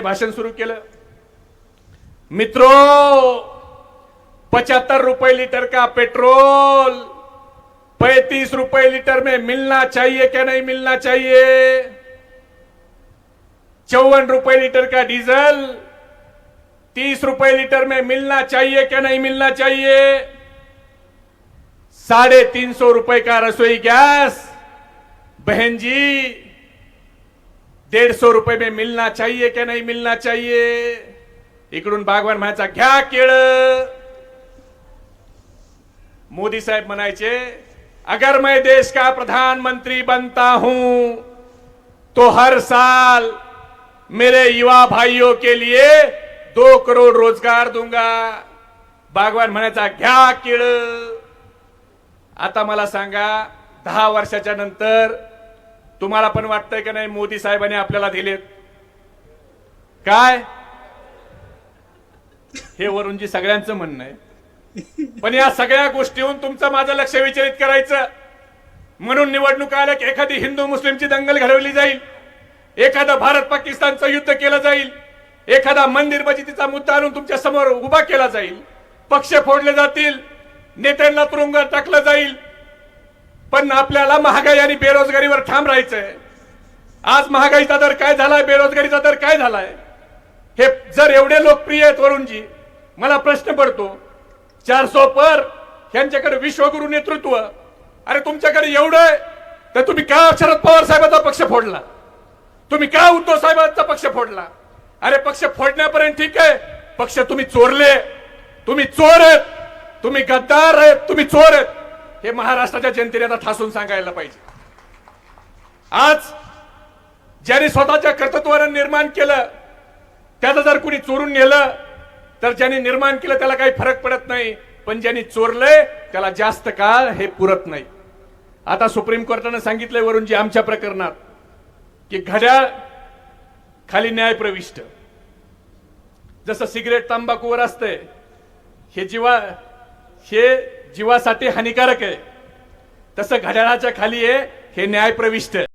भाषण सुरू केलं. मित्रो, पचहत्तर रुपए लीटर का पेट्रोल, पैतीस रुपए लीटर में मिलना चाहिए क्या नहीं मिलना चाहिए? चौवन रुपए लीटर का डीजल, तीस रुपए लीटर में मिलना चाहिए क्या नहीं मिलना चाहिए? साढ़े तीन सौ रुपए का रसोई गैस, बहन जी डेढ़ सौ रुपए में मिलना चाहिए क्या नहीं मिलना चाहिए? इकडून बागवान म्हणायचा घ्या केळ. मोदी साहेब म्हणायचे अगर मैं देश का प्रधानमंत्री बनता हूं तो हर साल मेरे युवा भाइयों के लिए दो करोड रोजगार दूंगा. बागवान म्हणायचा घ्या केळ. आता मला सांगा दहा वर्षाच्या नंतर तुम्हाला पण वाटतंय का नाही मोदी साहेबांनी आपल्याला दिलेत? काय? हे वरुणजी सगळ्यांचं म्हणणं आहे. पण या सगळ्या गोष्टीहून तुमचं माझं लक्ष विचलित करायचं. म्हणून निवडणूक आल्या की एखादी हिंदू मुस्लिमची दंगल घडवली जाईल. एखादं भारत पाकिस्तानचं युद्ध केलं जाईल. एखादा मंदिर मस्जिदीचा मुद्दा आणून तुमच्यासमोर उभा केला जाईल. पक्ष फोडले जातील. नेत्यांना तुरुंगात टाकलं जाईल. पण आपल्याला महागाई आणि बेरोजगारीवर ठाम राहायचंय. आज महागाईचा दर काय झालाय बेरोजगारीचा दर काय झालाय? हे जर एवढे लोकप्रिय आहेत वरुणजी मला प्रश्न पडतो चारसो पर यांच्याकडे विश्वगुरु नेतृत्व अरे तुमच्याकडे एवढं आहे तर तुम्ही का शरद पवार साहेबांचा पक्ष फोडला? तुम्ही का उद्धव साहेबांचा पक्ष फोडला? अरे पक्ष फोडण्यापर्यंत ठीक आहे पक्ष तुम्ही चोरले तुम्ही चोर आहेत तुम्ही गद्दार आहेत तुम्ही चोर आहेत. हे महाराष्ट्राच्या जनतेने आता ठासून सांगायला पाहिजे. आज ज्याने स्वतःच्या कर्तृत्वानं निर्माण केलं त्याचं जर कुणी चोरून नेलं तर ज्यांनी निर्माण केलं त्याला काही फरक पडत नाही. पण ज्यांनी चोरलंय त्याला जास्त काळ हे पुरत नाही. आता सुप्रीम कोर्टानं सांगितलंय वरून जी आमच्या प्रकरणात की घड्याळ खाली न्याय प्रविष्ट जसं सिगरेट तंबाखूवर असतंय हे जीवा हे जीवासाठी हानिकारक आहे. तसं घड्याळाच्या खाली आहे हे न्याय प्रविष्ट आहे.